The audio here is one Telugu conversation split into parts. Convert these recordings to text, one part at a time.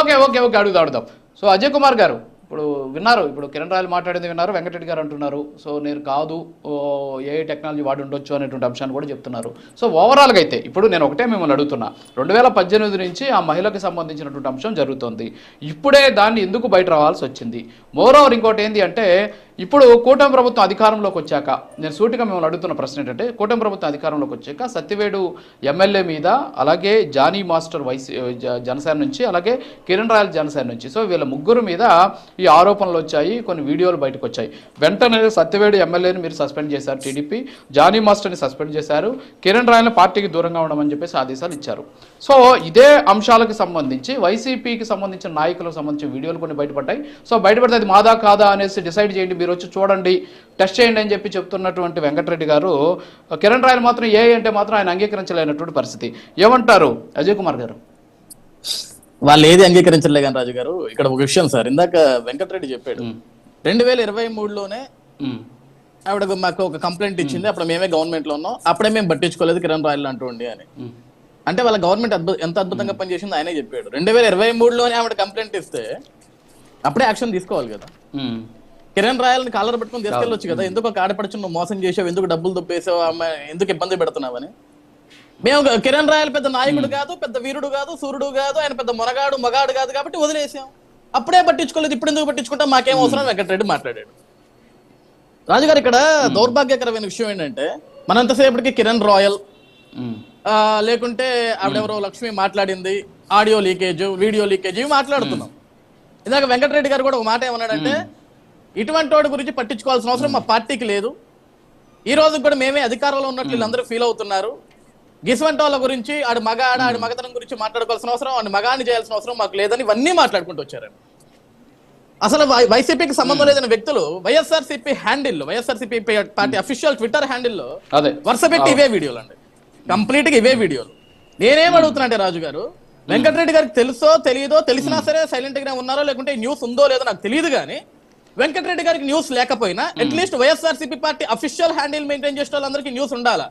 ఓకే ఓకే ఓకే అడుగుదాం అడుగుదాం. సో అజయ్ కుమార్ గారు ఇప్పుడు విన్నారు ఇప్పుడు కిరణ్ రాయలు మాట్లాడింది విన్నారు వెంకటరెడ్డి గారు అంటున్నారు. సో నేను కాదు ఓ, ఏ టెక్నాలజీ వాడి ఉండొచ్చు అనేటువంటి అంశాన్ని కూడా చెప్తున్నారు. సో ఓవరాల్గా అయితే ఇప్పుడు నేను ఒకటే మిమ్మల్ని అడుగుతున్నా. రెండు వేల పద్దెనిమిది నుంచి ఆ మహిళకి సంబంధించినటువంటి అంశం జరుగుతుంది. ఇప్పుడే దాన్ని ఎందుకు బయట రావాల్సి వచ్చింది? మోరోవర్ ఇంకోటి ఏంటి అంటే ఇప్పుడు కూటమి ప్రభుత్వం అధికారంలోకి వచ్చాక నేను సూటిగా మిమ్మల్ని అడుగుతున్న ప్రశ్న ఏంటంటే కూటమి ప్రభుత్వం అధికారంలోకి వచ్చాక సత్యవేడు ఎమ్మెల్యే మీద అలాగే జానీ మాస్టర్ వైసీ జ- జనసేన నుంచి అలాగే కిరణ్ రాయల్ జనసేన నుంచి సో వీళ్ళ ముగ్గురు మీద ఈ ఆరోపణలు వచ్చాయి కొన్ని వీడియోలు బయటకు వచ్చాయి. వెంటనే సత్యవేడు ఎమ్మెల్యేని మీరు సస్పెండ్ చేశారు టీడీపీ. జానీ మాస్టర్ని సస్పెండ్ చేశారు. కిరణ్ రాయల్ని పార్టీకి దూరంగా ఉండమని చెప్పేసి ఆదేశాలు ఇచ్చారు. సో ఇదే అంశాలకు సంబంధించి వైసీపీకి సంబంధించిన నాయకులకు సంబంధించిన వీడియోలు కొన్ని బయటపడ్డాయి. సో బయటపడితే అది మాదా కాదా అనేసి డిసైడ్ చేయండి మీరు వచ్చి చూడండి టెస్ట్ చేయండి అని చెప్పి చెప్తున్నటువంటి వెంకటరెడ్డి గారు కిరణ్ రాయల్ మాత్రం ఏ అంటే మాత్రం ఆయన అంగీకరించలేనటువంటి పరిస్థితి. ఏమంటారు అజయ్ కుమార్ గారు? వాళ్ళు ఏది అంగీకరించలే కానీ రాజు గారు ఇక్కడ ఒక విషయం సార్ ఇందాక వెంకటరెడ్డి చెప్పాడు. రెండు వేల ఇరవై మూడులోనే ఆవిడ మాకు ఒక కంప్లైంట్ ఇచ్చింది అప్పుడు మేమే గవర్నమెంట్లో ఉన్నాం అప్పుడే మేము పట్టించుకోలేదు కిరణ్ రాయల్ అంటుండి అని. అంటే వాళ్ళ గవర్నమెంట్ ఎంత అద్భుతంగా పనిచేసిందో ఆయనే చెప్పాడు. రెండు వేల ఇరవై మూడులోనే ఆవిడ కంప్లైంట్ ఇస్తే అప్పుడే యాక్షన్ తీసుకోవాలి కదా. కిరణ్ రాయల్ని కాలర్ పెట్టుకుని తీసుకెళ్ళొచ్చు కదా. ఎందుకు ఒక ఆడపడుచు నువ్వు మోసం చేసావు ఎందుకు డబ్బులు దుబ్బేసావు అమ్మాయి ఎందుకు ఇబ్బంది పెడుతున్నావని? మేము కిరణ్ రాయల్ పెద్ద నాయకుడు కాదు పెద్ద వీరుడు కాదు సూర్యుడు కాదు ఆయన పెద్ద మొనగాడు మగాడు కాదు కాబట్టి వదిలేసాం. అప్పుడే పట్టించుకోలేదు ఇప్పుడు ఎందుకు పట్టించుకుంటాం? మాకేం అవసరం? వెంకటరెడ్డి మాట్లాడాడు. రాజుగారు ఇక్కడ దౌర్భాగ్యకరమైన విషయం ఏంటంటే మనంతసేపటికి కిరణ్ రాయల్ లేకుంటే ఆవిడెవరో లక్ష్మి మాట్లాడింది ఆడియో లీకేజ్ వీడియో లీకేజ్ ఇవి మాట్లాడుతున్నాం. ఇందాక వెంకటరెడ్డి గారు కూడా ఒక మాట ఏమన్నాడంటే ఇటువంటి వాడి గురించి పట్టించుకోవాల్సిన అవసరం మా పార్టీకి లేదు. ఈ రోజు కూడా మేమే అధికారంలో ఉన్నట్లు వీళ్ళందరూ ఫీల్ అవుతున్నారు. గిసువంటి వాళ్ళ గురించి ఆడి మగ ఆడ ఆడి మగతనం గురించి మాట్లాడుకోవాల్సిన అవసరం ఆడి మగాన్ని చేయాల్సిన అవసరం మాకు లేదని ఇవన్నీ మాట్లాడుకుంటూ వచ్చారండి అసలు వైసీపీకి సంబంధం లేని వ్యక్తులు YSRCP handle YSRCP party official Twitter హ్యాండిల్లో అదే. వరుస పెట్టి ఇవే వీడియోలు అండి. కంప్లీట్గా ఇవే వీడియోలు. నేనేం అడుగుతున్నా అంటే రాజు గారు వెంకటరెడ్డి గారికి తెలుసో తెలియదో తెలిసినా సరే సైలెంట్ గానే ఉన్నారో లేకుంటే న్యూస్ ఉందో లేదో నాకు తెలియదు కానీ వెంకటరెడ్డి గారికి న్యూస్ లేకపోయినా at least YSRCP party official handle maintain చేసే వాళ్ళందరికీ న్యూస్ ఉండాలా?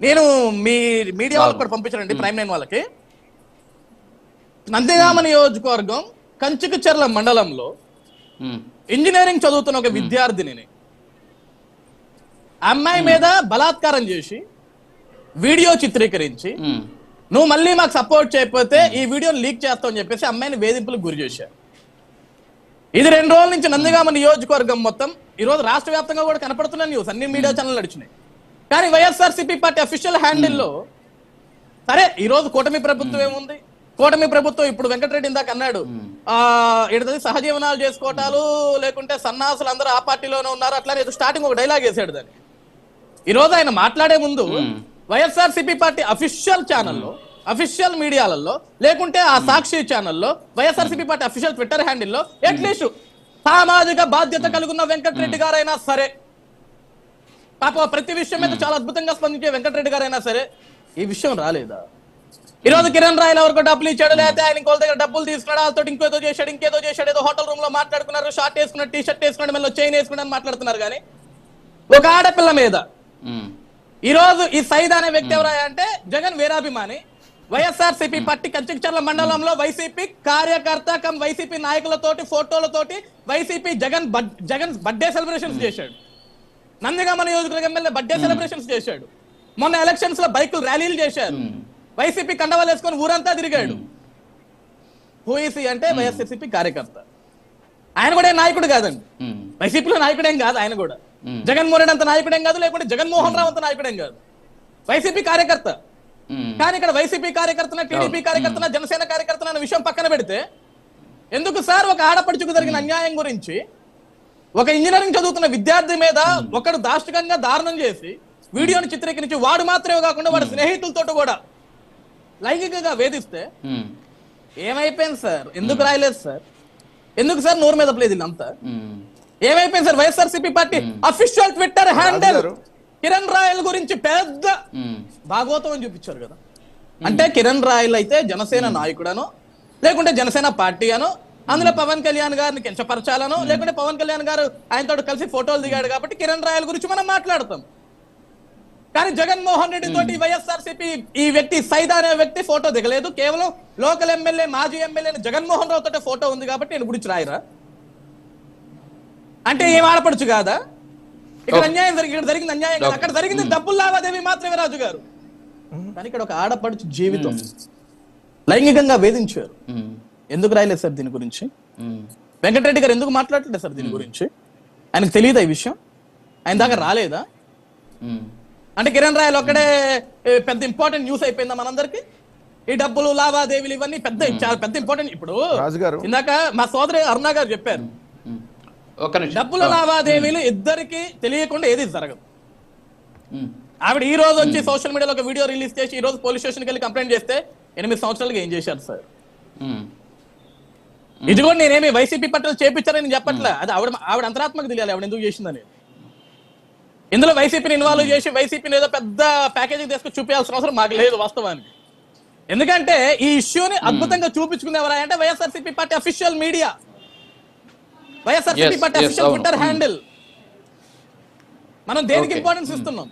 నేను మీ మీడియా వాళ్ళకి కూడా పంపించానండి ప్రైమ్ నైన్ వాళ్ళకి. నందిగామ నియోజకవర్గం కంచుకుచెర్ల మండలంలో ఇంజనీరింగ్ చదువుతున్న ఒక విద్యార్థినిని అమ్మాయి మీద బలాత్కారం చేసి వీడియో చిత్రీకరించి నువ్వు మళ్ళీ మాకు సపోర్ట్ చేయకపోతే ఈ వీడియోని లీక్ చేస్తావు అని చెప్పేసి అమ్మాయిని వేధింపులకు గురి చేశారు ఇది రెండు రోజుల నుంచి నందిగామ నియోజకవర్గం మొత్తం. ఈ రోజు రాష్ట్ర వ్యాప్తంగా కూడా కనపడుతున్న న్యూస్ అన్ని మీడియా ఛానల్ నడిచినాయి. కానీ వైఎస్ఆర్సీపీ పార్టీ అఫీషియల్ హ్యాండిల్లో సరే ఈ రోజు కూటమి ప్రభుత్వం ఏముంది? కూటమి ప్రభుత్వం ఇప్పుడు వెంకటరెడ్డి ఇందాక అన్నాడు. ఆ ఏంటది? సహజీవనాలు చేసుకోవటాలు లేకుంటే సన్నాసులు అందరూ ఆ పార్టీలోనే ఉన్నారు అట్లానే స్టార్టింగ్ ఒక డైలాగ్ వేసాడు దాన్ని. ఈ రోజు ఆయన మాట్లాడే ముందు వైఎస్ఆర్ సిపి పార్టీ అఫీషియల్ ఛానల్లో అఫీషియల్ మీడియాలలో లేకుంటే ఆ సాక్షి ఛానల్లో YSR CP party official Twitter హ్యాండిల్లో at least సామాజిక బాధ్యత కలుగున్న వెంకటరెడ్డి గారైనా సరే పాప ప్రతి విషయం మీద చాలా అద్భుతంగా స్పందించే వెంకటరెడ్డి గారైనా సరే ఈ విషయం రాలేదా? ఈ రోజు కిరణ్ రాయల్ ఎవరికో డబ్బులు ఇచ్చాడు లేకపోతే ఆయన ఇంకో దగ్గర డబ్బులు తీసుకున్నాడు వాళ్ళతో ఇంకేదో చేశాడు ఇంకేదో చేశాడు ఏదో హోటల్ రూమ్లో మాట్లాడుకున్నారు షార్ట్ వేసుకున్నాడు టీ షర్ట్ వేసుకున్నాడు మళ్ళీ చైన్ వేసుకున్నాడు మాట్లాడుతున్నారు కానీ ఒక ఆడపిల్ల మీద. ఈ రోజు ఈ సైద్ అనే వ్యక్తి ఎవరయ్యా అంటే జగన్ వీరాభిమాని. వైఎస్ఆర్ సిపి పట్టి కంచికచర్ల మండలంలో వైసీపీ కార్యకర్త కమ్ వైసీపీ నాయకులతోటి ఫోటోలతోటి YCP Jagan Jagan birthday celebrations చేశాడు. నందిగామ నియోజకవర్గం ఎమ్మెల్యే బర్త్డే సెలబ్రేషన్స్ చేశాడు. మొన్న ఎలక్షన్స్లో బైకులు ర్యాలీలు చేశారు. వైసీపీ కండవాలు వేసుకొని ఊరంతా తిరిగాడు. హూఈసీ అంటే వైఎస్ఆర్సీపీ కార్యకర్త. ఆయన కూడా నాయకుడు కాదండి. వైసీపీలో నాయకుడేం కాదు ఆయన కూడా. జగన్మోహన్ రెడ్డి అంత నాయకుడేం కాదు లేకుంటే జగన్మోహన్ రావు అంత నాయకుడేం కాదు. వైసీపీ కార్యకర్త. కానీ ఇక్కడ వైసీపీ కార్యకర్తన టీడీపీ కార్యకర్తన జనసేన కార్యకర్తన అనే విషయం పక్కన పెడితే ఎందుకు సార్ ఒక ఆడపడుచుకు జరిగిన అన్యాయం గురించి ఒక ఇంజనీరింగ్ చదువుతున్న విద్యార్థి మీద ఒకడు దాష్టికంగా దారుణం చేసి వీడియోని చిత్రీకరించి వాడు మాత్రమే కాకుండా వాడి స్నేహితులతో కూడా లైంగికంగా వేధిస్తే ఏమైపోయింది సార్? ఎందుకు రాయలేదు సార్? ఎందుకు సార్ నోరు మీద ప్లేదు అంతా. ఏమైపోయింది sir? YSR CP party official Twitter handle Kiran Royal గురించి పెద్ద భాగవతం అని చూపించారు కదా. అంటే కిరణ్ రాయల్ అయితే జనసేన నాయకుడనో లేకుంటే జనసేన పార్టీ అనో అందులో పవన్ కళ్యాణ్ గారిని కించపరచాలనో లేకుంటే పవన్ కళ్యాణ్ గారు ఆయనతో కలిసి ఫోటోలు దిగాడు కాబట్టి కిరణ్ రాయల్ గురించి మనం మాట్లాడతాం. కానీ జగన్మోహన్ రెడ్డి తోటి వైఎస్ఆర్సీపీ ఈ వ్యక్తి సైదా అనే వ్యక్తి ఫోటో దిగలేదు. కేవలం లోకల్ ఎమ్మెల్యే మాజీ ఎమ్మెల్యే జగన్మోహన్ రావు తోటే ఫోటో ఉంది కాబట్టి నేను గురించి రాయరా? అంటే ఏం ఆడపడుచు కాదా? ఇక్కడ అన్యాయం జరిగి ఇక్కడ జరిగింది అన్యాయం కాదు. అక్కడ జరిగింది డబ్బులు లావాదేవీ మాత్రమే రాజు గారు. కానీ ఇక్కడ ఒక ఆడపడుచు జీవితం. లైంగికంగా వేధించారు. ఎందుకు రాయలేదు సార్ దీని గురించి? వెంకటరెడ్డి గారు ఎందుకు మాట్లాడలేదు సార్ దీని గురించి? ఆయనకు తెలియదా ఈ విషయం? ఆయన దాకా రాలేదా? అంటే కిరణ్ రాయల్ ఒక్కడే పెద్ద ఇంపార్టెంట్ న్యూస్ అయిపోయిందా మనందరికి? ఈ డబ్బులు లావాదేవీలు ఇవన్నీ పెద్ద చాలా పెద్ద ఇంపార్టెంట్ ఇప్పుడు. ఇందాక మా సోదరి అరుణ గారు చెప్పారు. డబ్బుల లావాదేవీలు ఇద్దరికి తెలియకుండా ఏది జరగదు. ఆవిడ ఈ రోజు వచ్చి సోషల్ మీడియాలో ఒక వీడియో రిలీజ్ చేసి ఈ రోజు పోలీస్ స్టేషన్కి వెళ్ళి కంప్లైంట్ చేస్తే ఎనిమిది సంవత్సరాలుగా ఏం చేశారు సార్? ఇది కూడా నేనేమి వైసీపీ పట్ల చేపించారని నేను చెప్పట్లే. అది ఆవిడ ఆవిడ అంతరాత్మకు తెలియాలి. ఆవిడ ఎందుకు చేసిందని. ఇందులో వైసీపీని ఇన్వాల్వ్ చేసి వైసీపీని ఏదో పెద్ద ప్యాకేజింగ్ తీసుకొని చూపించాల్సిన అవసరం మాకు లేదు వాస్తవానికి. ఎందుకంటే ఈ ఇష్యూని అద్భుతంగా చూపించుకుంది ఎవరా? అంటే YSRCP party official media. YSRCP party official. Twitter handle మనం దేనికి. ఇంపార్టెన్స్ ఇస్తున్నాం